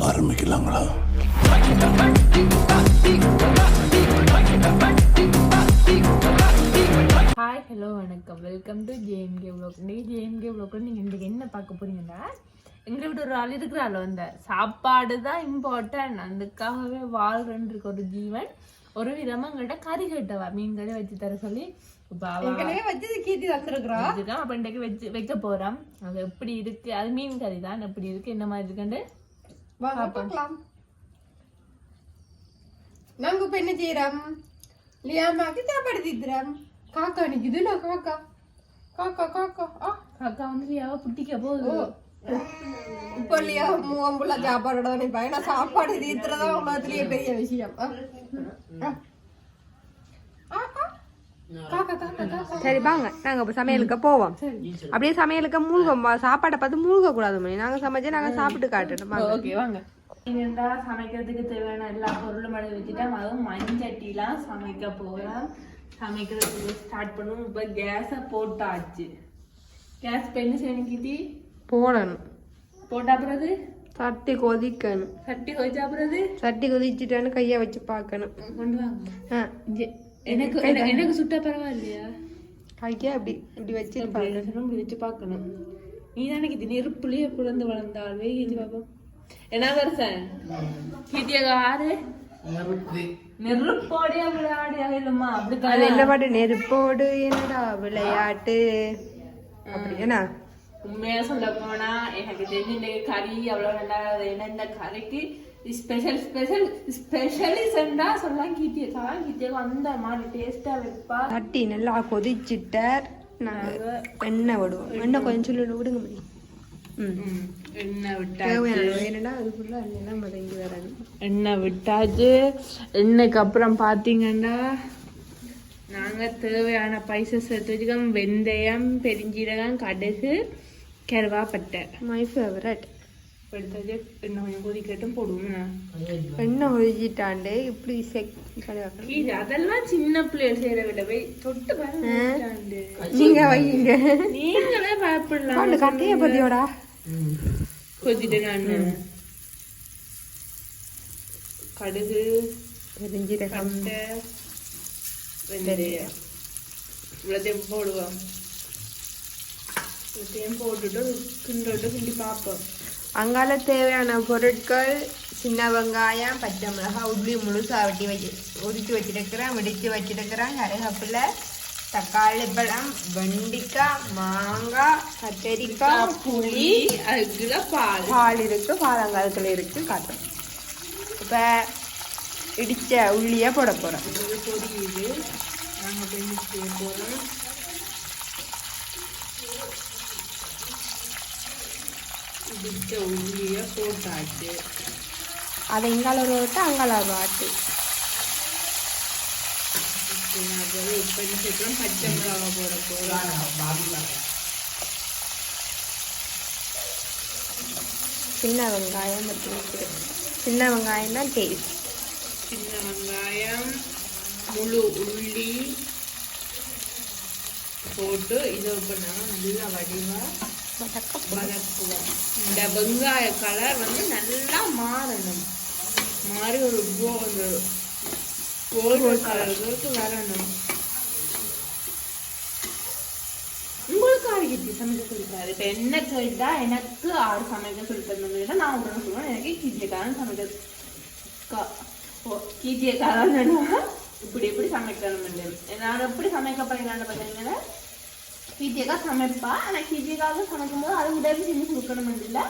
ஆரம்பிக்கலாங்களா? Hi hello வணக்கம். Welcome to JMK vlog இன்னைக்கு ஜேஎம்கே வ்ளாக்ல நீங்கள் இன்றைக்கி என்ன பார்க்க போறீங்கன்னா எங்களை விட்டு ஒரு ஆள் இருக்கிறாள் வந்த சாப்பாடு தான் இம்பார்ட்டன்ட் அதுக்காகவே வாழ்றன்னு இருக்க ஒரு ஜீவன் ஒரு விதமாக எங்கள்கிட்ட கறி கேட்டவா? மீன் கறி வச்சு தர சொல்லி அப்போ இன்றைக்கு வச்சு வைக்க போகிறோம் அது எப்படி இருக்கு? அது மீன் கறி தான். எப்படி இருக்கு? என்ன மாதிரி இருக்குன்னு வாங்க பார்க்கலாம். நாங்க இப்ப என்ன செய்யறோம் லியாமாக்கு சாப்பாடு தீத்துறோம் காக்கா நிக்குது நான் காக்கா. காக்கா காக்கா. ஆ. அக்கா வந்து அவ புட்டிக்க போகுது. இப்போ இல்லையா மூவம்புள்ள சாப்பாடோட தான் நிப்பா ஏன்னா சாப்பாடு தீத்துறதா உலகத்திலேயே பெரிய விஷயம் ஆ. ஆ. ஆ, ஆ. காக்கா காக்கா காக்கா சரி வாங்க. நாங்க இப்ப சமையலுக்கு போவோம். அப்படியே சமையலுக்கு மூழ்க சாப்பாடை பார்த்து மூழ்க கூடாது மணி. நாங்க சமைச்சு நாங்க சாப்பிட்டு காட்டணும். ஓகே வாங்க. இருந்தா சமைக்கிறதுக்கு தேவையான எல்லா பொருளும் எடுத்து வச்சுட்டேன் அதுவும் மண்சட்டிலாம் சமைக்க போகிறேன் சமைக்கிறதுக்கு ஸ்டார்ட் பண்ணுவோம். இப்போ கேஸை போட்டாச்சு. கேஸ் இப்போ என்ன செய்யணும் கீதி போடணும். போட்டா பிறகு? சட்டி கொதிக்கணும். சட்டி கொதிச்சா பிறகு? சட்டி கொதிச்சுட்டான்னு கைய வச்சு பார்க்கணும். கொண்டு வாங்க. ஆ. எனக்கு எனக்கு- எனக்கு சுட்ட பரவாயில்லையா? கைய அப்படி இப்படி வச்சு பிரயோஜனம் பிரிச்சு பார்க்கணும். நீ தானே கீதி நெருப்புலயே பிறந்து வளர்ந்தாள்வே கீதி பாப்போம். என்ன வருஷன் ஆறு அப்படி அது என்ன பாட்டு நெருப்போடு என்னடா விளையாட்டு? அப்படி என்ன உண்மையா சொல்ல போனா எனக்கு தெரிஞ்ச கறி அவ்வளவு நல்லா இந்த கறிக்கு ஸ்பெஷல் ஸ்பெஷல் ஸ்பெஷலிஸ்டா சொல்லலாம் கீத்தியக்கா கீத்தியக்கா அந்த மாதிரி டேஸ்டா வைப்பா சட்டி நல்லா கொதிச்சுட்ட நாங்க எண்ணெய் விடுவோம் எண்ணெய் கொஞ்சம் சொல்லி விடுங்க முடியும் ம் ம், எண்ணெய் விட்டாச்சு எண்ணெய்க்கு அப்புறம் பார்த்தீங்கன்னா நாங்கள் தேவையான பைசஸ் எடுத்து வச்சுக்கோம் வெந்தயம் பெருஞ்சீரகம் கடுகு கருவாப்பட்டை மை ஃபேவரட் எடுத்தாச்சு எண்ணெய் கொஞ்சம் கொதிக்கட்டும் போடுவோம் எண்ணெய் ஒழிச்சிட்டாண்டு இப்படி செக் கழுவாக்கணும் இது அதெல்லாம் சின்ன பிள்ளைகள் செய்யற விட போய் தொட்டு பாருங்க நீங்க வைங்க நீங்களே பயப்படலாம் பாண்டு கட்டைய பத்தியோடா கொதிட்டு நான் கடுகு பெருஞ்சீரகம் வெந்தயம் இவ்வளோத்தையும் போடுவோம் இவ்வளோத்தையும் போட்டுட்டு கிண்டோட்டு கிண்டி பார்ப்போம் அங்கால தேவையான பொருட்கள் சின்ன வெங்காயம் பச்சை மிளகாய் உள்ளி முழுசா வெட்டி வச்சு உரிச்சு வச்சிருக்கிறேன் வெடிச்சு வச்சிருக்கிறேன். கருகப்பில் தக்காளி பழம் வெண்டிக்காய் மாங்காய் கத்தரிக்காய் புளி அதுக்குள்ள பால். பால் இருக்கு பாலங்காலத்தில் இருக்கு காட்டும். இப்போ இடிச்ச உள்ளியை போட போகிறோம் நாங்கள் போய் போகிறோம் இடிச்ச உள்ளியை போட்டாச்சு. அதை இங்கால ஒரு விட்டு அங்கால ஆட்டு இப்போ என்ன சேர்க்கிறோம் பச்சை மிளகா போட போகிறோம் சின்ன வெங்காயம் மட்டும் இருக்குது. சின்ன வெங்காயம் தான் டேஸ்ட் சின்ன வெங்காயம் முழு உள்ளி போட்டு இதை இப்போ நான் நல்லா வடிவாக வதக்குவோம் இந்த வெங்காய கலர் வந்து நல்லா மாறணும். மாறி ஒரு கோ- அந்த கோல்டன் கலருக்கு வரணும். உங்களுக்கு ஆறு கிட்டி சமைக்க சொல்லிட்டாரு இப்போ என்ன கேட்டா எனக்கு ஆறு சமைக்க சொல்லி தந்தது நான் உடனே சொல்லுவேன் எனக்கு கீச்சியக்காரன் சமைக்க க- ஓ, கீச்சியக்காரன் வேணுமா? இப்படி எப்படி சமைக்கணும் நான் எப்படி சமைக்க போறீங்கன்னு பார்த்தீங்கன்னா கீச்சியக்கா சமைப்பா ஆனால் கீச்சியக்காக சமைக்கும் போது அது உதவி செஞ்சு கொடுக்கணும் இல்லை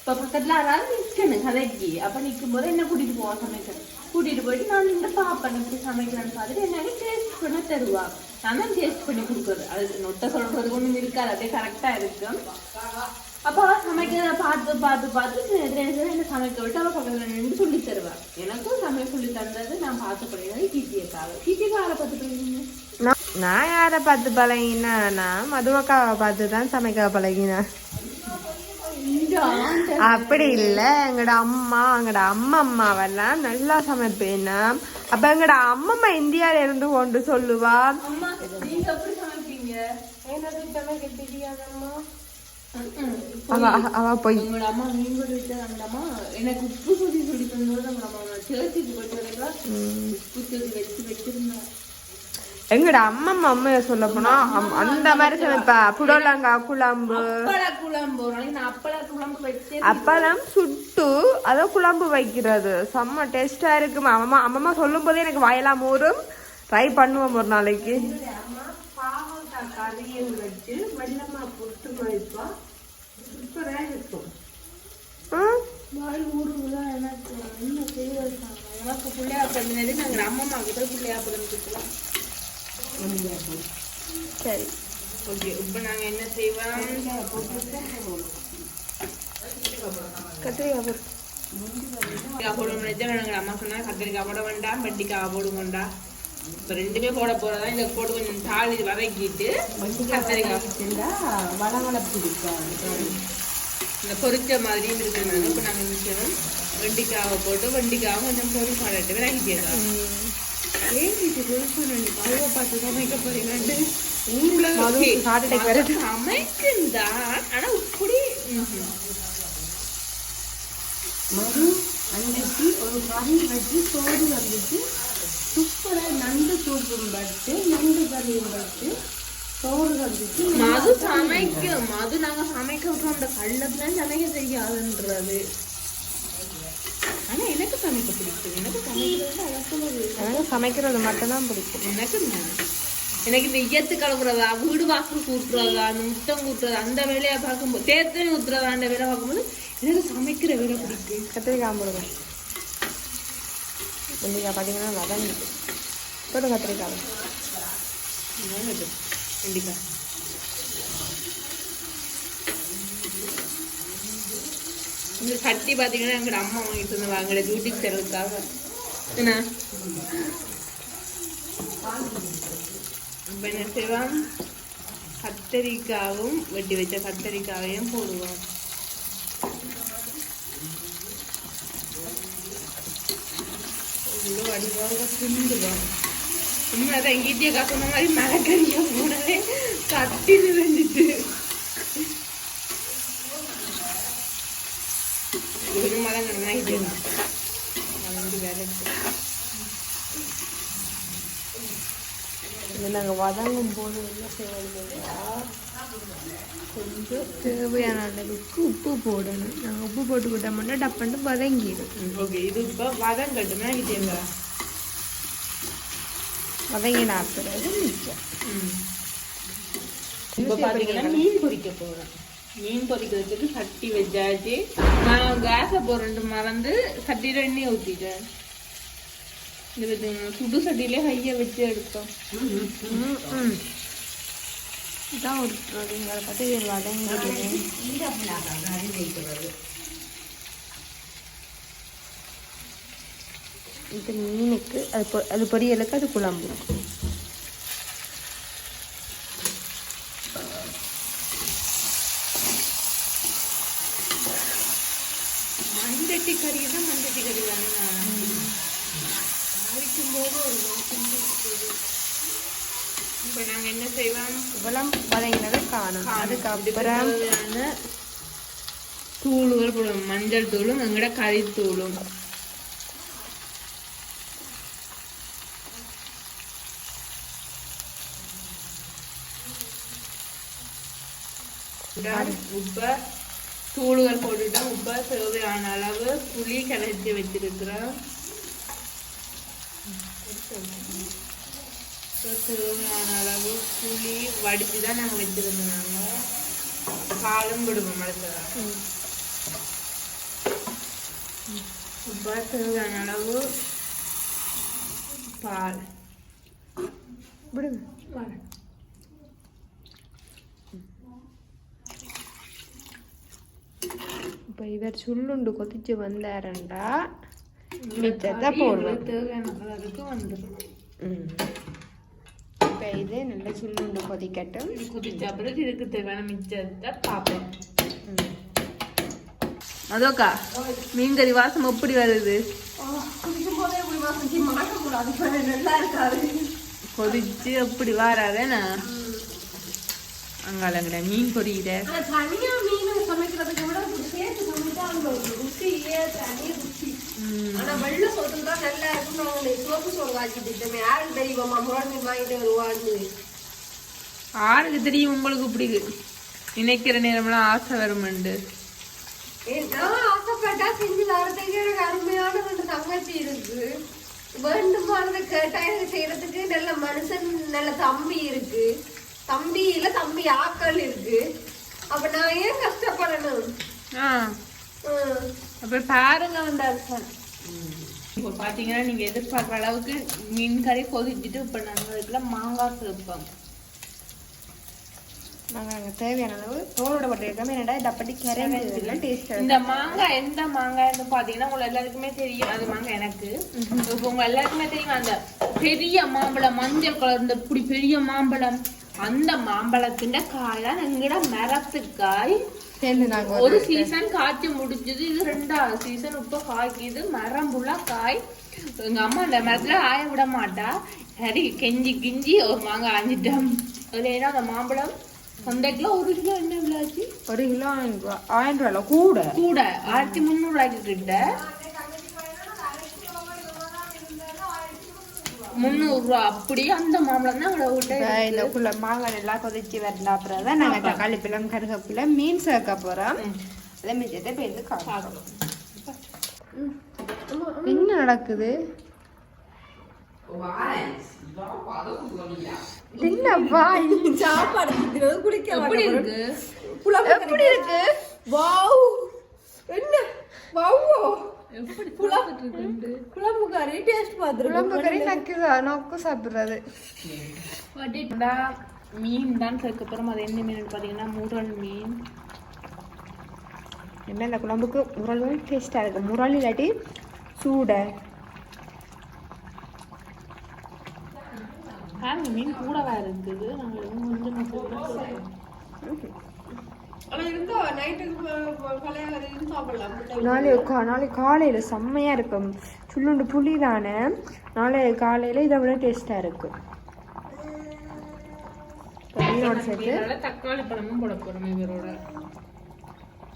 இப்போ பக்கத்தில் யாராவது நிற்கணும் கதைக்கு அப்போ நிற்கும் போது என்ன கூட்டிகிட்டு போவான் சமைக்க கூட்டிகிட்டு போயிட்டு நான் நின்று பார்ப்பேன் இப்படி சமைக்கிறேன்னு பார்த்துட்டு என்ன டேஸ்ட் பண்ண தருவா நான் தான் டேஸ்ட் பண்ணி கொடுக்குறது அது நொட்டை சொல்றது ஒன்றும் இருக்காது அப்படியே கரெக்டாக இருக்கும் அப்போ அவ சமைக்கிறத பார்த்து பார்த்து பார்த்து என்ன சமைக்க விட்டு அவள் பக்கத்தில் நின்று சொல்லி தருவா எனக்கும் சமையல் சொல்லி தந்தது நான் பார்த்து படிக்கிறது கீர்த்தியக்காவை கீர்த்தியக்காவை பார்த்து படிக்கிறீங்க நான் யாரை பார்த்து பழகினா? நான் மதுவக்காவை பார்த்து தான் சமைக்க பழகினேன். அப்படி இல்லை. எங்களோட அம்மா எங்களோட அம்மா அம்மாவெல்லாம் நல்லா சமைப்பேனா அப்ப எங்களோட அம்மம்மா இந்தியால இருந்து கொண்டு சொல்லுவா. அம்மா அவ அவ போய். அம்மா அம்மா எனக்கு உப்பு சொல்லி சொல்லி தந்தோட அம்மா. உப்பு வச்சு வச்சிருந்தா எங்கட அம்மா அம்மைய சொல்ல போனா அந்த மாதிரி சமைப்பா புடலங்காய் குழம்பு. அப்பள குழம்பு. ஒரு நாளைக்கு நான் அப்பள குழம்பு வச்சு அப்பெல்லாம் சுட்டு அதை குழம்பு வைக்கிறது. செம்ம டேஸ்டா இருக்கு. அம்மா அம்மா சொல்லும் போதே எனக்கு வாயெல்லாம் ஊறும் ட்ரை பண்ணுவோம் ஒரு நாளைக்கு. கறியை வச்சு வெள்ளமா புட்டு வைப்பா. சூப்பரா இருக்கும். வாய் எனக்கு என்ன செய்வது உனக்கு பிள்ளையா பிறந்தது நாங்கள் அம்மா கிட்ட பிள்ளையா பிறந்துக்கலாம் சரி. ஓகே இப்போ நாங்கள் என்ன செய்வோம்? கத்திரிக்காய் போட்டு கத்திரிக்காய் போடணும் நினைச்சா அம்மா சொன்னா கத்திரிக்காய் போட வேண்டாம் வெட்டிக்காய் போடுங்கண்டா இப்போ ரெண்டுமே போட போறதா இதை போட்டு கொஞ்சம் தாளி வதக்கிட்டு கத்திரிக்காய். வளவளப்பு இந்த பொரிச்ச மாதிரியும் இருக்கிறாங்க இப்போ நாங்கள் நினைச்சோம் வெண்டிக்காவை போட்டு வெண்டிக்காவை கொஞ்சம் பொறி பாடட்டு விலகிக்கலாம் ஏன் இது பொறுப்பு பருவ பார்த்து சமைக்க போறீங்கன்ட்டு ஊர்ல மதுவுக்கு heart attack வருது. சமைக்குந்தான் ஆனா இப்படி. ம்ஹும். மறு அன்னைக்கு ஒரு கறி வச்சு சோறு வந்துட்டு சூப்பரா நண்டு சூப்பும் வச்சு நண்டு கறியும் வச்சு சோறு வந்துட்டு மது சமைக்கும். மது நாங்க சமைக்க விட்டோம். அந்த கள்ளத்துல சமைக்க தெரியாதுன்றது. ஆனா எனக்கு சமைக்க பிடிக்கும். எனக்கு சமைக்கிறது எனக்கு சமைக்கிறது மட்டும்தான் பிடிக்கும். எனக்கு. எனக்கு இந்த ஈயத்து கலப்புறதா வீடு வாசல் கூட்டுறதா அந்த முத்தம் கூட்டுறதா அந்த வேலையை பார்க்கும்போது தேர்த்தனி ஊத்துறதா அந்த வேலை பார்க்கும்போது எனக்கு சமைக்கிற வேலை பிடிக்கும் கத்திரிக்காய் போடுங்க வெண்டைக்காய் பார்த்தீங்கன்னா வதங்கிட்டு போட்டு கத்திரிக்காய். நல்லது. கண்டிப்பா இந்த சட்டி பாத்தீங்கன்னா எங்களோட அம்மா வாங்கிட்டு வந்து வாங்கல டியூட்டிக்கு செலவுக்காக என்ன? இப்ப என்ன செய்வோம் கத்தரிக்காவும் வெட்டி வச்ச கத்தரிக்காவையும் போடுவோம் இவ்வளோ வடிவாக திண்டுவோம் உண்மைதான் எங்கிட்டே காசுன மாதிரி மரக்கறியா போனதே கட்டி நினைஞ்சிட்டு கொஞ்சம் மரம் கிடந்தாங்க வந்து வேலை நாங்கள் வதங்கும் போது என்ன செய்வோம்னா கொஞ்சம் தேவையான அளவுக்கு உப்பு போடணும். நாங்கள் உப்பு போட்டு விட்டோம்னா டப்புன்னு வதங்கிடும். ஓகே இது இப்போ வதம் கட்டுனா கிட்டேங்க வதங்கின பிறகு மிச்சம். இப்போ பார்த்தீங்கன்னா மீன் பொரிக்க போகிறேன் மீன் பொரிக்கிறதுக்கு சட்டி வச்சாச்சு. நான் கேஸை போடுறது மறந்து சட்டியில் எண்ணெய் ஊற்றிட்டேன் இது சுடு சட்டியிலே ஹையை வச்சு எடுத்தோம் இதான் ஒரு அப்படிங்கிற பார்த்து இது வதங்கிடுது இது மீனுக்கு அது பொ- அது பொரியலுக்கு அது குழம்பு மண்டட்டி கறி தான் மண்டட்டி கறி தானே அரைக்கும் போது ஒரு வாசம் இருக்குது. இப்போ நாங்கள் என்ன செய்வோம் இவ்வளவு வதங்கினதை காணும் அதுக்கப்புறம் തൂളുകൾ தூளுகள் മഞ്ഞൾ மஞ்சள் தூளும் കരിത്തൂളും கறி உப்ப தூளுகள் போட்டுட்டோம் உப்ப தேவையான அளவு புளி கரைச்சி வச்சிருக்கிறோம் தேவையான அளவு புளி வடித்து தான் நாங்கள் வச்சிருந்தோம் நாங்கள் பாலும் விடுவோம் அடுத்ததாக இப்போ தேவையான அளவு பால். விடுங்க வரேன் இப்போ இவர் சுள்ளுண்டு கொதிச்சு வந்தாருண்டா மிச்சத்தை போடுவோம் தேவையான அளவுக்கு வந்துடும் இப்போ இது நல்லா சுள்ளுண்டு கொதிக்கட்டும். இது குதிச்ச அப்புறம் இதுக்கு தேவையான மிச்சத்தை பார்ப்போம். அதோக்கா மீன் கறி வாசம் எப்படி வருது? கொதிச்சு எப்படி வராதேண்ணா அங்காலங்கட மீன் பொரியிற ஆனா தனியா மீன் சமைக்கிறதுக்கு விட இப்படி சேர்த்து சமைச்சா அந்த ஒரு ருசியே தனி ருசி ஆனா வெள்ளை சோத்துல தான் நல்லா இருக்கும் நாங்க சோப்பு சோறு இருக்கோமே யாருக்கு தெரியுமா முரள் மீன் வாங்கிட்டு வருவான்னு ஆளுக்கு தெரியும் உங்களுக்கு இப்படி நினைக்கிற நேரம்லாம் ஆசை வருமெண்டு நான் ஆசைப்பட்டா செஞ்சு தரத்துக்கு எனக்கு அருமையான ரெண்டு தங்கச்சி இருக்கு வேண்டுமானதை கேட்டா எனக்கு செய்யறதுக்கு நல்ல மனுஷன் நல்ல தம்பி இருக்கு தம்பி இல்ல தம்பி ஆக்கள் இருக்கு அப்ப நான் ஏன் கஷ்டப்படணும் ஆ ஹம். அப்ப பாருங்க வந்து அரசன் இப்போ பாத்தீங்கன்னா நீங்க எதிர்பார்க்குற அளவுக்கு மீன் கறி கொதிச்சுட்டு இப்ப நாங்க இதுல மாங்காய் சேர்ப்போம். நாங்கள் அங்கே தேவையான அளவு தோலோட போட்டிருக்கோம் என்னடா டப்பட்டி கரைஞ்சி டேஸ்ட் இந்த மாங்காய் எந்த மாங்காய்னு பாத்தீங்கன்னா உங்க எல்லாருக்குமே தெரியும். அது மாங்காய் எனக்கு. இப்போ உங்க எல்லாருக்குமே தெரியும் அந்த பெரிய மாம்பழம் மஞ்சள் கலர் இந்த இப்படி பெரிய மாம்பழம். அந்த மாம்பழத்தின் காய் தான் எங்கட மரத்துக்காய் சேர்ந்து நாங்கள் ஒரு சீசன் காய்ச்சி முடிஞ்சது. இது ரெண்டாவது சீசன் இப்ப காய்க்குது. மரம் புல்லா காய். எங்க அம்மா அந்த மரத்துல ஆய விட மாட்டா. சரி கெஞ்சி கிஞ்சி ஒரு மாங்காய் ஆஞ்சிட்டோம் அதுல ஏன்னா அந்த மாம்பழம்? அந்த கிலோ ஒரு கிலோ என்ன விளையாச்சு ஒரு கிலோ ஆயிரம் ரூபா. ஆயிரம் ரூபாய் கூட. கூட. ஆயிரத்தி முந்நூறு ரூபாய்க்கு கிட்ட. முந்நூறு ரூபா அப்படி அந்த மாம்பழம் தான் இப்ப இந்த குள்ள மாங்காய் நல்லா கொதிச்சு வரல அப்புறம் தான் நாங்கள் தக்காளி பழம் கருகப்பில மீன் சேர்க்க போகிறோம் அதை மிச்சத்தை பேருந்து காணும் என்ன நடக்குது? என்னப்பா சாப்பாடு குடிக்க எப்படி இருக்கு? எப்படி இருக்கு? வாவ். என்ன? வாவோ. குழம்பு கறி டேஸ்ட் பார்த்துருக்கோம். குழம்பு கறி நக்குதா நொக்கு சாப்பிடுறது. வட்டிட்டா மீன் தான் சேர்க்க போறோம். அது என்ன மீன் பாத்தீங்கன்னா முரல் மீன். என்ன இந்த குழம்புக்கு? முரல் டேஸ்டா இருக்கு. முரல் இல்லாட்டி சூடை. மீன் கூடவா இருக்குது. நாங்க கொஞ்சம் மசாலா ஆனா இருந்தா நைட்டுக்கு பழைய கறி சாப்பிடலாம். முட்டை நாளை கா- நாளை காலையில் செம்மையாக இருக்கும். சுள்ளுண்டு புளி தானே? நாளை காலையில் இதை விட டேஸ்ட்டாக இருக்கும் மீனோட சேர்த்து. மீனோட தக்காளி பழமும் போட போறோம் இவரோட.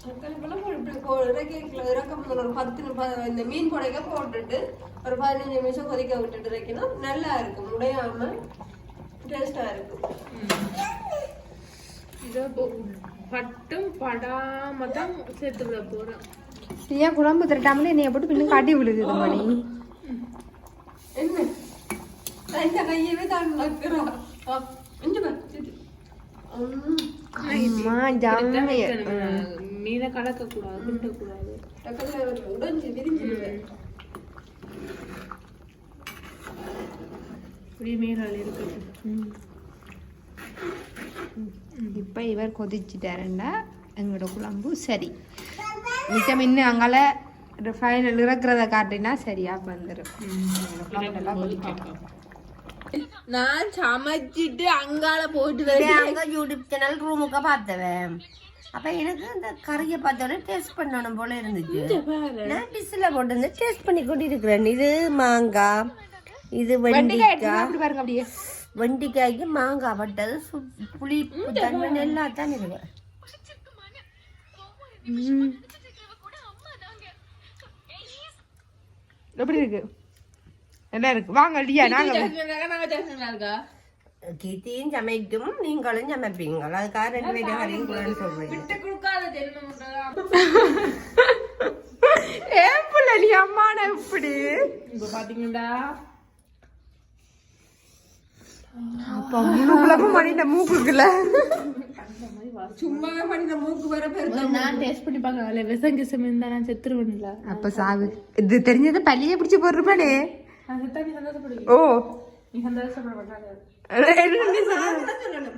தக்காளி பழம் ஒரு இப்படி இறக்க பத்து இந்த மீன் புடைக்க போட்டுட்டு ஒரு பதினஞ்சு நிமிஷம் கொதிக்க விட்டுட்டு இறக்கணும் நல்லா இருக்கும். உடையாம டேஸ்டா இருக்கும். இதை போ- பட்டும் படாம தான் சேர்த்து விட போறோம் ஏன் குழம்பு திரட்டாமலே என்னைய போட்டு பின்னும் காட்டி விழுகுது மணி? என்ன? கையவே தான். அம்மா ஜாமிய மீனை கலக்க கூடாது கிண்ட கூடாது உடைஞ்சு விரிஞ்சிடுவேன் இப்படியே மேலால இருக்கட்டும் இப்போ இவர் கொதிச்சுட்டாருண்டா எங்களோட குழம்பு சரி. மிச்சம் இன்னும் அங்கால ஃபைனல் இறக்குறத காட்டினா சரியா வந்துடும் நான் சமைச்சிட்டு அங்கால போயிட்டு அங்க யூடியூப் சேனல் ரூமுக்கு பார்த்தவன். அப்ப எனக்கு அந்த கறியை பார்த்தோன்னே டேஸ்ட் பண்ணணும் போல இருந்துச்சு. நான் டிஷ்ல போட்டு வந்து டேஸ்ட் பண்ணி கொண்டு இருக்கிறேன் இது மாங்காய் இது வெண்டிக்காய். அப்படி பாருங்க அப்படியே. வெண்டிக்காய்க்கு மாங்காய் பட்டது சு- புளிப்பு தன்மை எல்லாம் தான் இருக்கு. எப்படி இருக்கு? என்ன இருக்கு? வாங்க இல்லையா நாங்க இருக்கா கீத்தியும் சமைக்கும் நீங்களும் சமைப்பீங்க அதுக்காக ரெண்டு பேரும் சொல்றீங்க. ஏன் புள்ள நீ அம்மான இப்படி இப்ப பாத்தீங்கன்னா அப்ப மூக்குலப்பும் மணி இந்த மூக்குக்குள்ள. சும்மாவே பண்ணி இந்த மூக்கு வர பேர் நான் டேஸ்ட் பண்ணி பார்க்கல விஷம் கிசம் இருந்தா நான் செத்துருவேன்ல. அப்ப சாவு. இது தெரிஞ்சது பள்ளியே பிடிச்சு நான் நீ சந்தோஷப்படுவீங்க. ஓ. நீ சந்தோஷப்பட மாட்டாங்க சொல்லணும்?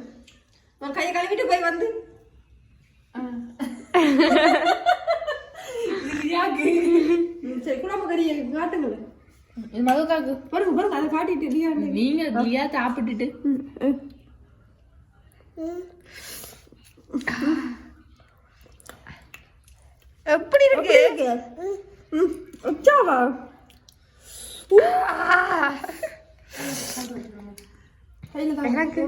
உன் கையை கழுவிட்டு போய் வந்து. சரி குழம்பு கறியை காட்டுங்களேன். மதுக்காக்கு பாருங்க பாருங்க அதை காட்டிட்டு இல்லையா நீங்க இல்லையா சாப்பிட்டுட்டு. எப்படி இருக்கு? எனக்கு-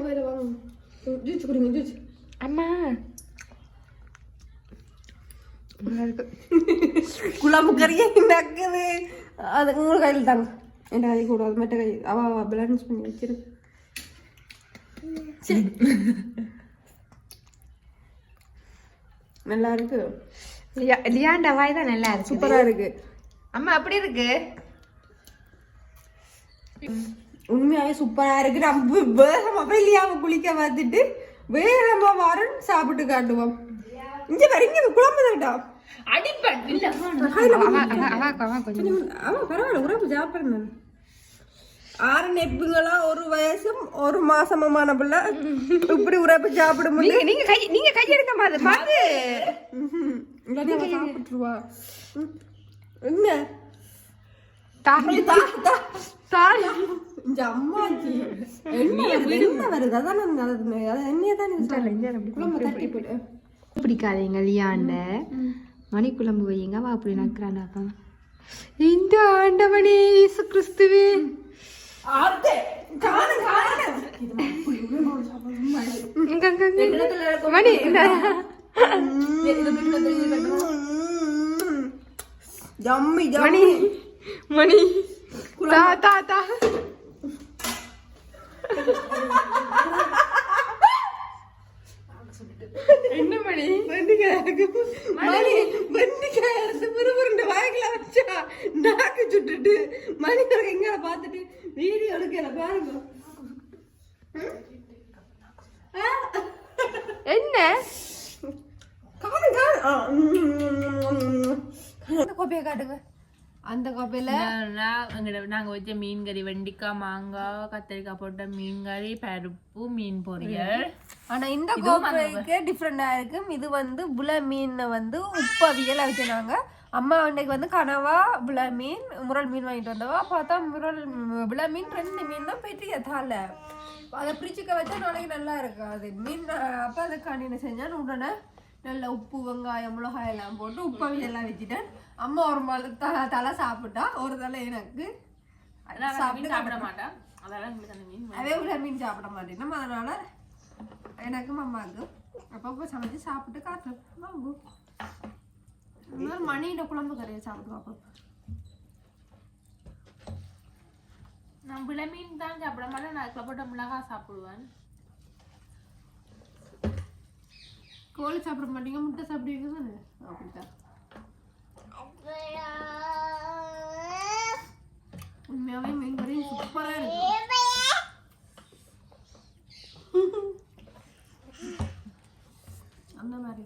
ஜூஸ் குடிங்க ஜூஸ். அம்மா. குழம்பு கறியே நக்குது. அது உங்கள் கையில் தாங்க. என் கை கூடாது மற்ற கை. அவ அவ பேலன்ஸ் பண்ணி வச்சிரு. சரி. நல்லா இருக்கு. லியா- லியாண்ட வாய் தான் நல்லா இருக்கு. சூப்பரா இருக்கு. அம்மா அப்படி இருக்கு? உண்மையாவே சூப்பரா இருக்கு. நம்ம வேகமா போய் லியாவை குளிக்க பார்த்துட்டு வேகமா வரன் சாப்பிட்டு காட்டுவோம். இங்க வரீங்க குழம்பு தான்டா. இல்ல ஆமா பரவாயில்ல உறவு சாப்பிடுறேன் ஆறு நெப்புங்களா ஒரு வயசும் ஒரு மாசமமான பிள்ளை. இப்படி உறப்பு சாப்பிட முடியும் நீங்க கை நீங்க கை எடுக்க மாதிரி பாத்து சாப்பிட்டுருவா ம். என்ன? தாய் தா, சொல்ற. குழம்பு வையுங்க. வா அப்படி நக்கிறாண்டாப்பா இந்த ஆண்டவனே இயேசு கிறிஸ்துவே. ஆத்தே காணு காணு இங்க, இங்க, இங்க. மணி மணி ஜம்மி மணி தா தா தா என்ன மணி. மணி வெண்டிக்காய் எடுத்து புருபுருண்டு வாய்க்குல வச்சா நாக்கு சுட்டுட்டு மணி எங்க பார்த்துட்டு வீடியோ எடுக்கல பாருங்க. என்ன. அந்த கோப்பையை காட்டுங்க. அந்த கோப்பையில நாங்க வச்ச மீன் கறி வெண்டிக்காய் மாங்காய் கத்திரிக்காய் போட்ட மீன் கறி பருப்பு மீன் பொரியல். ஆனா இந்த கோப்பைக்கு டிஃப்ரெண்டா இருக்கும். இது வந்து புல மீனை வந்து உப்பு அவியல் வச்சுனாங்க அம்மா அன்னைக்கு வந்து கனவா புல மீன் முரல் மீன் வாங்கிட்டு வந்தவா. பார்த்தா முரல் புல மீன் ரெண்டு மீன் தான் பெரிய தால. அதை பிரிச்சுக்க வச்சா நாளைக்கு நல்லா இருக்காது. மீன் அப்ப அதை காணின செஞ்சான்? உடனே நல்ல உப்பு வெங்காயம் மிளகாய் எல்லாம் போட்டு உப்பு அவியல் எல்லாம் வச்சுட்டேன். அம்மா ஒரு மலை த- தலை சாப்பிட்டா ஒரு தலை எனக்கு அதனால மீன் சாப்பிட மாட்டேன். அந்த மீன் அதே விட மீன் சாப்பிட மாட்டேன். அதனால எனக்கும் அம்மாவுக்கும் அப்பப்போ சமைச்சு சாப்பிட்டு காட்டுறோம் வாங்கு இந்த மாதிரி மணியிட குழம்பு கறியை சாப்பிடுவோம் அப்பப்போ நான் விளை மீன் தான் சாப்பிட மாட்டேன் நான் அதுக்குள்ள போட்ட மிளகாய் சாப்பிடுவேன் கோழி சாப்பிட மாட்டீங்க முட்டை சாப்பிடுவீங்க தானே அப்படித்தான் உண்மையாவே மீன் கறி சூப்பரா இருக்கு அந்த மாதிரி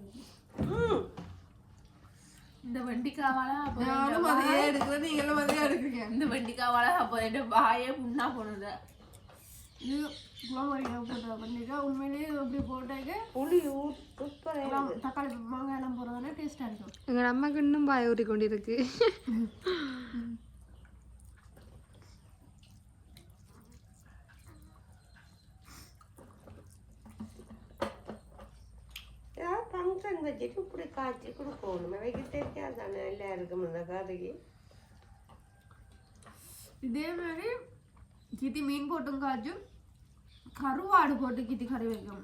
இந்த வெண்டிக்காவால அப்போ நானும் அதையே எடுக்கிறேன் நீங்களும் அதையே எடுக்கிறீங்க. இந்த வெண்டிக்காவால அப்போ என் வாயே புண்ணா போனது. இது குளமரிக்காய் போட்ட பண்ணிக்கா உண்மையிலேயே அப்படி போட்டாக்க புளி எல்லாம் தக்காளி மாங்காய் எல்லாம் போடுறதுனா டேஸ்டாக இருக்கும். எங்க அம்மாக்கு இன்னும் பாய ஊறி கொண்டிருக்கு ஃபங்க்ஷன் வச்சுட்டு இப்படி காய்ச்சி கொடுக்கணும் வெஜிடேரியன் தானே எல்லாம் இருக்கும் இந்த கறிக்கு இதே மாதிரி கிட்டி மீன் போட்டும் காய்ச்சும் கருவாடு போட்டு கிட்டி கறி வைக்கும்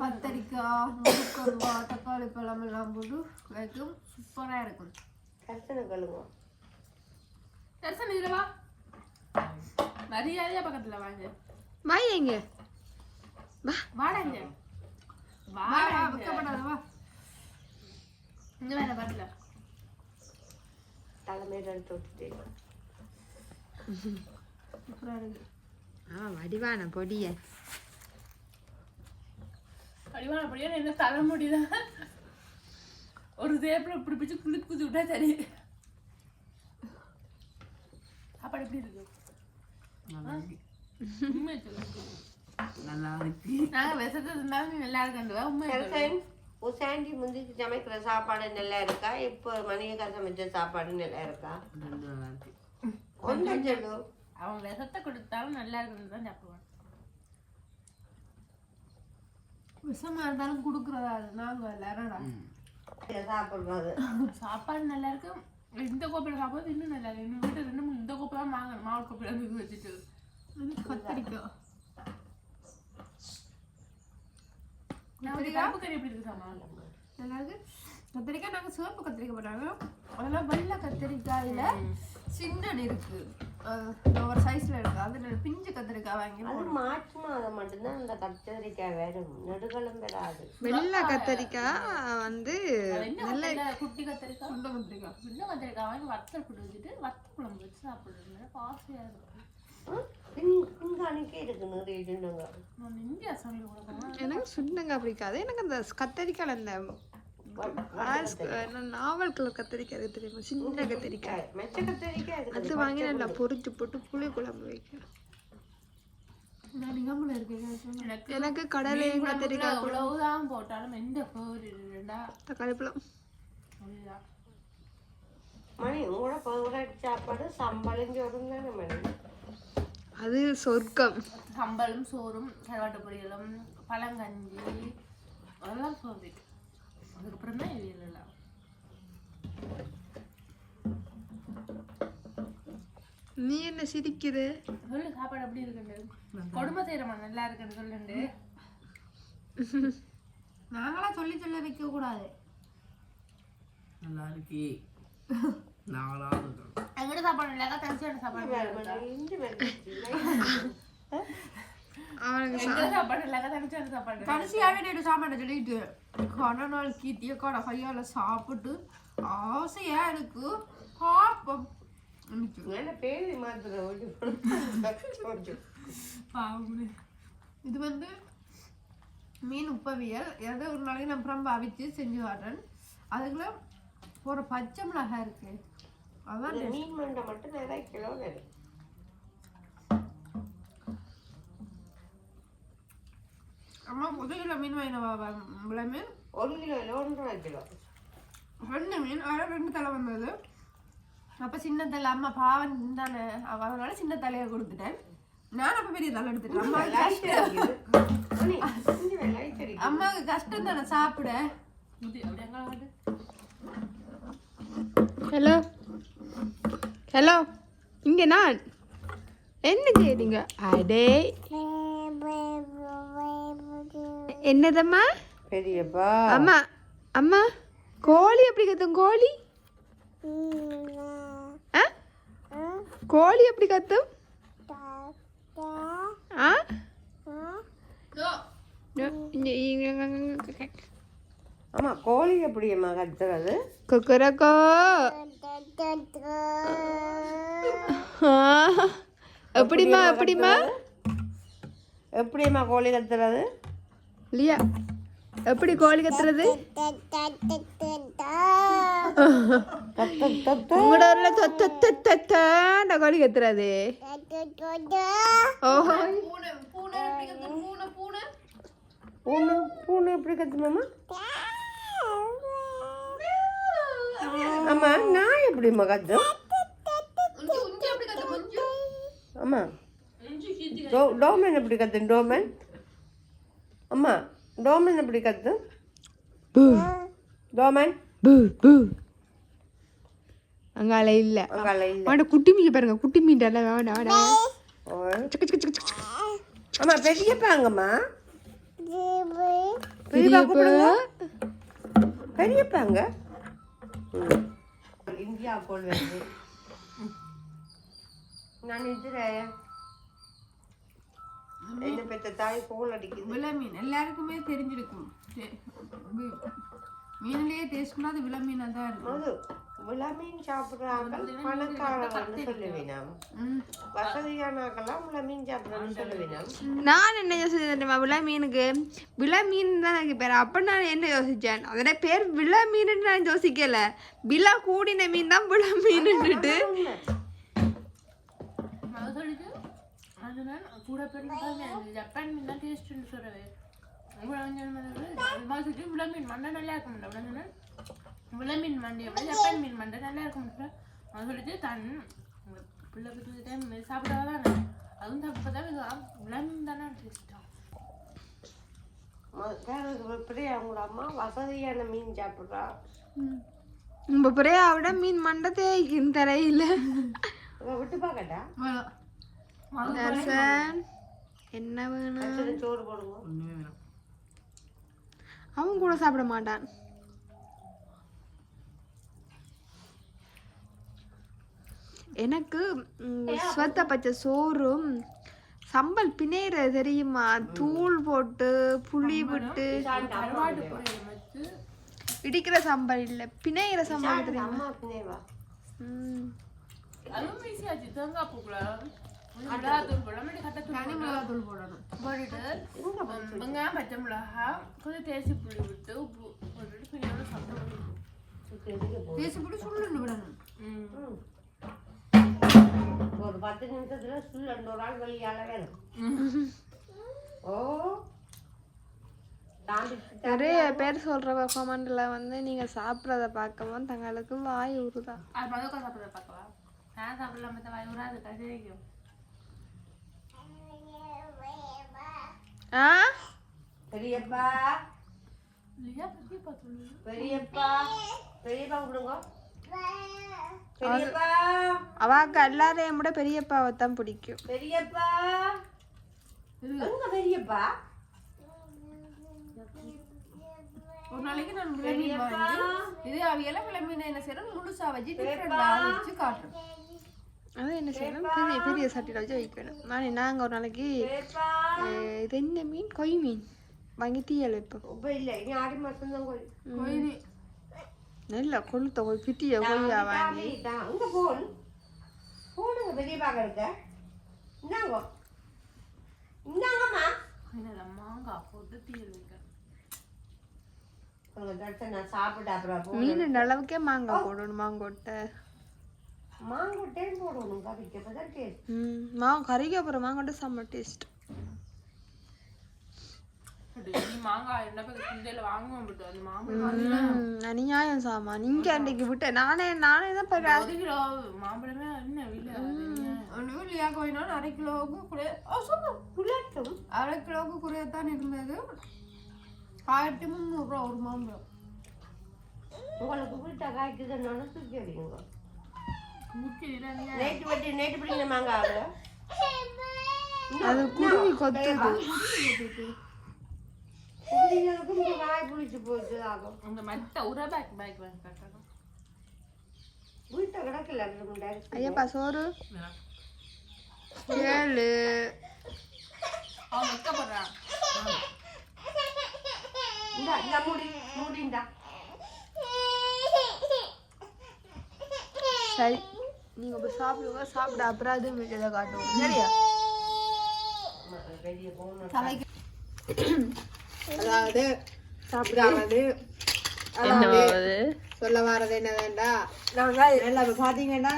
கத்தரிக்காய் முருக்கருவாய் தக்காளி பழம் எல்லாம் போட்டு வைக்கும் சூப்பராக இருக்கும் கருத்தனை கழுங்க தர்சன் இதுல வா மரியாதையா பக்கத்துல வாங்க எங்க வாடாங்க வா வா வைக்கப்படாத வா. இங்க வேற வரல தலைமையில எடுத்து விட்டுட்டு. சூப்பராக இருக்கு. ஆ வடிவான பொடிய. அடிவான அப்படியே என்ன தலைமுடிதான் ஒரு தேப்பில் இப்படி பிடிச்சி குளித்து குத்தி விட்டா சரி. சாப்பாடு எப்படி இருக்கு? உண்மையை சொல்லு. நாங்க விஷத்தை இருந்தாலும் நல்லா இருக்கேன் உண்மையை சொல்லு. உசாண்டி முந்திக்கு சமைக்கிற சாப்பாடு நல்லா இருக்கா இப்போ மணியக்கார சமைச்ச சாப்பாடு நல்லா இருக்கா ஒன்றும் சொல்லு. அவங்க விஷத்தை கொடுத்தாலும் நல்லா இருக்குன்னு தான் சாப்பிடுவாங்க விஷமா இருந்தாலும் கொடுக்குறதா? அது நாங்கள் எல்லாரும் சாப்பிடுறது சாப்பாடு நல்லா இருக்கு இந்த கோப்பையில் சாப்பிடுறது இன்னும் நல்லா இருக்கு இன்னும் வீட்டு ரெண்டு மூணு இந்த கோப்பை தான் வாங்கணும். மாவு கோப்பையில் வச்சுட்டு. கத்தரிக்காய் கருப்பு கறி எப்படி இருக்கு சாமா நல்லா இருக்கு கத்திரிக்காய்? நாங்கள் சிவப்பு கத்திரிக்காய் போட்டாங்க. அதெல்லாம் வெள்ளை கத்திரிக்காயில சின்னது இருக்கு. ஒரு சைஸ்ல இருக்கு அது பிஞ்சு கத்திரிக்காய் வாங்கி அது மார்ச் மாதம் மட்டும்தான் அந்த கத்தரிக்காய் வரும். நெடுகளும் வராது வெள்ளை கத்தரிக்காய் வந்து கத்திரிக்காய்? குட்டி கத்திரிக்காய்? சுண்ட கத்திரிக்காய். சின்ன கத்திரிக்காய் வாங்கி வத்தல் போட்டு வச்சுட்டு வத்தல் குழம்பு வச்சு சாப்பிடுறது. ஆசையா இருக்கும். எனக்கு சுண்டங்காய் பிடிக்காது. எனக்கு அந்த கத்தரிக்காய் அந்த நாவல் கலர் கத்தரிக்காய் தெரியுமா? சின்ன கத்தரிக்காய். அது வாங்கி நல்லா பொரிச்சு போட்டு புளி குழம்பு வைக்கிறேன். எனக்கு எனக்கு கடலை கத்திரிக்காய் போட்டாலும் எந்த தக்காளி பழம். மணி உங்களோட சாப்பாடு சம்பளம் தானே மணி. அது சொர்க்கம். சம்பலும் சோறும் கருவாட்டு பொரியலும் பழங்கஞ்சி அதெல்லாம் ஃபேவரட் அதுக்கப்புறம் தான் இது எல்லாம். நீ என்ன சிரிக்குது சொல்லு சாப்பாடு எப்படி இருக்குண்டு கொடுமை செய்யறமா நல்லா இருக்குன்னு சொல்லுண்டு. நாங்களா சொல்லி சொல்ல வைக்க கூடாது நல்லா இருக்கே. இருக்கோம் எங்கிட்ட சாப்பாடு இல்லைக்கா தனிச்சான சாப்பாடு கடைசியாவே நேற்று சாப்பாடு சொல்லிட்டு கன நாள் கீத்திய கடை கையால சாப்பிட்டு ஆசையா இருக்கு பாப்போம். இது வந்து மீன் உப்பவியல். எதை ஒரு நாளைக்கு நான் அப்புறம் அவிச்சு செஞ்சு வரேன் அதுக்குள்ள ஒரு பச்சை மிளகாய் இருக்கு. அதான் மீன் மண்டை மட்டும் நிறைய கிலோ வரும். அம்மா முதல் கிலோ மீன் வாங்கின விலை மீன்? ஒரு கிலோ இல்லை ஒன்றரை கிலோ. ரெண்டு மீன் அதில் ரெண்டு தலை வந்தது. அப்போ சின்ன தலை அம்மா பாவம் தானே அதனால சின்ன தலையை கொடுத்துட்டேன். நான் அப்போ பெரிய தலை எடுத்துட்டேன். அம்மா லைட் அடிக்குது. மணி இஞ்சி லைட் அடிக்குது. அம்மாவுக்கு கஷ்டம் தானே சாப்பிட இது அப்படி எங்க வந்து ஹலோ ஹலோ இங்க நான் என்ன செய்றீங்க அடே என்னதம்மா பெரியப்பா அம்மா அம்மா கோழி எப்படி கத்தும் கோழி ஆ கோழி எப்படி கத்தும் ஆ இங்க- இங்க- ஆமா கோழி எப்படியம்மா கத்துறது? கொக்கரக்கோ. எப்படிம்மா எப்படிம்மா? எப்படியம்மா கோழி கத்துறது? இல்லையா எப்படி கோழி கத்துறது? கத்த கத்த உங்களோட தொத்த கோழி கத்துறது. ஓஹோ. பூனை எப்படி கத்துமாமா ஆமா நான் எப்படி கத்தும் ஆமா. டோ- டோமன் எப்படி கத்தும் டோமன்? அம்மா டோமன் எப்படி கத்தும் பூ. டோமன்? அங்கால இல்ல. அங்கால இல்ல. அவட குட்டி மீன் பாருங்க குட்டி மீன் வேணா வேணா ஓ. அம்மா பெரியப்பாங்கம்மா பெரியப்பா கூப்பிடுங்க பெரியப்பாங்க ம். இந்தியா கோல் வருது. நான் இதுல என்ன பெத்த தாய் கோல் அடிக்குது. விலை மீன். எல்லாருக்குமே தெரிஞ்சிருக்கும். மீன்லயே டேஸ்ட்னா அது விலை மீனா தான் இருக்கும் விளமீன் சாப்பிட்றாங்க பணக்காரங்கன்னு சொல்லுவினாம். வசதியானாக்கெல்லாம் விளமீன் சாப்பிட்றேன்னு சொல்லுவினாம் நான் என்ன யோசிச்சேன் தெரியுமா? விலை மீனுக்கு விலை மீன் தான் எனக்கு பேர். அப்ப நான் என்ன யோசிச்சேன்? அதோட பேர் விலை மீன் நான் யோசிக்கல. விலை கூடின மீன் தான் விலை மீன்னுட்டு அது சொல்லிட்டு அதுதான். கூட பெருமை ஜப்பான் மீன் தான் டேஸ்ட்னு மாதிரி விளமீன் மண்டை நல்லா இருக்கும் உடனே விளமீன் மண்டியை விட ஜப்பான் மீன் மண்டை நல்லா இருக்கும் அது சொல்லிட்டு தன் பிள்ளை பத்து டைம் சாப்பிடாதானே அதுவும் சாப்பிட்டா விளமீன் தானே டேஸ்ட்டாக அவங்களோட அம்மா வசதியான மீன் சாப்பிட்றா. நம்ம பிரியாவோட மீன் மண்டை தேய்க்கும் தரையில விட்டு பார்க்கட்டா? என்ன வேணும்? சோறு வேணாம் அவன் கூட சாப்பிட மாட்டான். எனக்கு ஸ்வத்த பச்சை சோறும் சம்பல் பிணையிற தெரியுமா? தூள் போட்டு புளி விட்டு. இடிக்கிற சம்பல் இல்ல. பிணையிற சம்பல் தெரியுமா? பச்சை மிளகா ஒரு பத்து நிமிஷத்துல ரெண்டு ஒரு ஆள் வெளியால வேணும். ஓ. நிறைய பேர் சொல்ற கமெண்ட்ல வந்து நீங்க சாப்பிட்றத பார்க்கவும் தங்களுக்கு வாய் உருதா அது மதுக்கா சாப்பிட்றத பார்க்கவா? நான் சாப்பிடலாம் வாய் விடாது கசிரிக்கும் ஆ? பெரியப்பா. பெரியப்பா. பெரியப்பா விடுங்க அவாக்கு எல்லாரையும் விட பெரியப்பாவை தான் பிடிக்கும். பெரியப்பா. பெரியப்பா? ஒரு நாளைக்கு நான் விளம்பீன் வாங்கி இது அவையெல்லாம் விளம்பீன என்ன செய்யறோம் முழுசா வச்சு டிஃப்ரெண்டா வச்சு காட்டுறோம் அது என்ன செய்யணும்? பெரிய பெரிய சட்டியில் வச்சு வைக்கணும். நான் நாங்கள் ஒரு நாளைக்கு பெரியப்பா. அஹ், இது என்ன மீன்? கொய் மீன் வாங்கி தீயல் வைப்போம் இல்ல. இனி ஆடி மாசம் தான் கோயில் கோயிலி நல்ல கொளுத்த கொய் பிட்டிய கொய்யா வாங்கி. உங்க போன். போனுங்க பெரியப்பா இருக்க. இந்தாங்க. இந்தாங்கம்மா. அதில் மாங்காய் போட்டு நான் சாப்பிட்டு அப்புறம் போ மீன் அளவுக்கே மாங்காய் போடணும் மாங்கொட்டை. மாங்கொட்டையும் போடணும் கறிக்கு. அப்பதான் டேஸ்ட் ம் மா கறிக்கு அப்புறம் மாங்கொட்டை செம்ம டேஸ்ட் நீ மாங்காய் என்ன பேர் சந்தையில் வாங்குவோம் விட்டு அந்த மாம்பழம் அநியாயம் சாமா. நீங்க அன்னைக்கு விட்ட. நானே நானே தான் மாம்பழமே என்ன அரை கிலோவுக்கு குறைய அரை கிலோவுக்கு குறையத்தான் இருந்தது. ஆயிரத்தி முந்நூறுரூவா ஒரு மாம்பழம். உங்களுக்கு வீட்டை காய்க்குதுன்னு தூக்கி அடிங்க. நேற்று வெட்டி நேற்று பிடிக்கிற மாங்காய் அது? குருவி கொத்துது. குடிகளுக்கும் இந்த வாய் புளிச்சு போச்சு ஆகும் அந்த மத்த உர பேக் பேக் கட்டணும் வீட்டை கிடக்கல ஐயப்பா சோறு. ஏழு. அவன் வைக்கப்படுறான் இந்தா இந்த மூடி மூடி இந்தா. சரி நீங்க போய் சாப்பிடுங்க. சாப்பிட அப்புறம் அது வீட்டில் காட்டுவோம். சரியா? வெளியே போகணும். அதாவது சாப்பிடாது அதாவது சொல்ல வர்றது என்ன வேண்டா நல்லா இப்ப பாத்தீங்கன்னா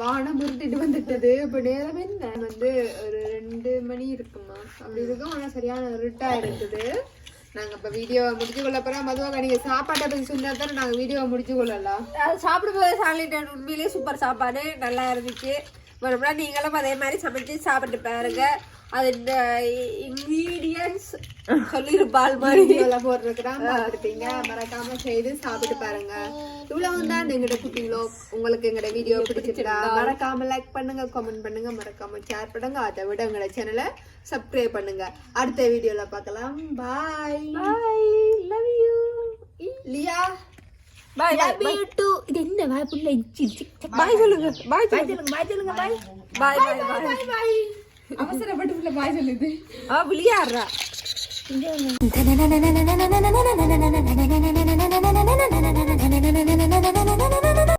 வானம் உருட்டிட்டு வந்துட்டது. இப்ப நேரம் என்ன? வந்து ஒரு ரெண்டு மணி இருக்குமா? அப்படி இருக்கும். ஆனா சரியான இருட்டா இருக்குது. நாங்க இப்ப வீடியோ முடிச்சு கொள்ள போறோம். மதுவாக நீங்க சாப்பாட்டை பத்தி சொன்னா தானே நாங்க வீடியோ முடிச்சு கொள்ளலாம். சாப்பிடும்போது சாலிட்டர் உண்மையிலேயே சூப்பர் சாப்பாடு. நல்லா இருந்துச்சு. மறுபடியும் நீங்களும் அதே மாதிரி சமைச்சு சாப்பிட்டு பாருங்க. அது இந்த இன்கிரீடியன்ஸ் சொல்லியிருப்பாள் மாதிரி. வீடியோல போட்டிருக்கிறோம் பார்த்துருப்பீங்க. மறக்காம செய்து சாப்பிட்டு பாருங்க. இவ்வளவு தான் எங்களோட குக்கிங் உங்களுக்கு எங்களோட வீடியோ பிடிச்சிருந்தா மறக்காம லைக் பண்ணுங்க கமெண்ட் பண்ணுங்க. மறக்காம ஷேர் பண்ணுங்க. அதை விட எங்களோட சேனலை சப்ஸ்கிரைப் பண்ணுங்க. அடுத்த வீடியோல பார்க்கலாம். பாய் பாய் லவ் யூ லியா? பாய் லவ் யூ டு இது என்ன வாய் புள்ள பாய் சொல்லுங்க பாய் சொல்லுங்க பாய் சொல்லுங்க பாய் பாய் பாய் பாய் பாய் அவசரப்பட்டு புள்ள பாய் சொல்லுது ஆ விளையாடுறா na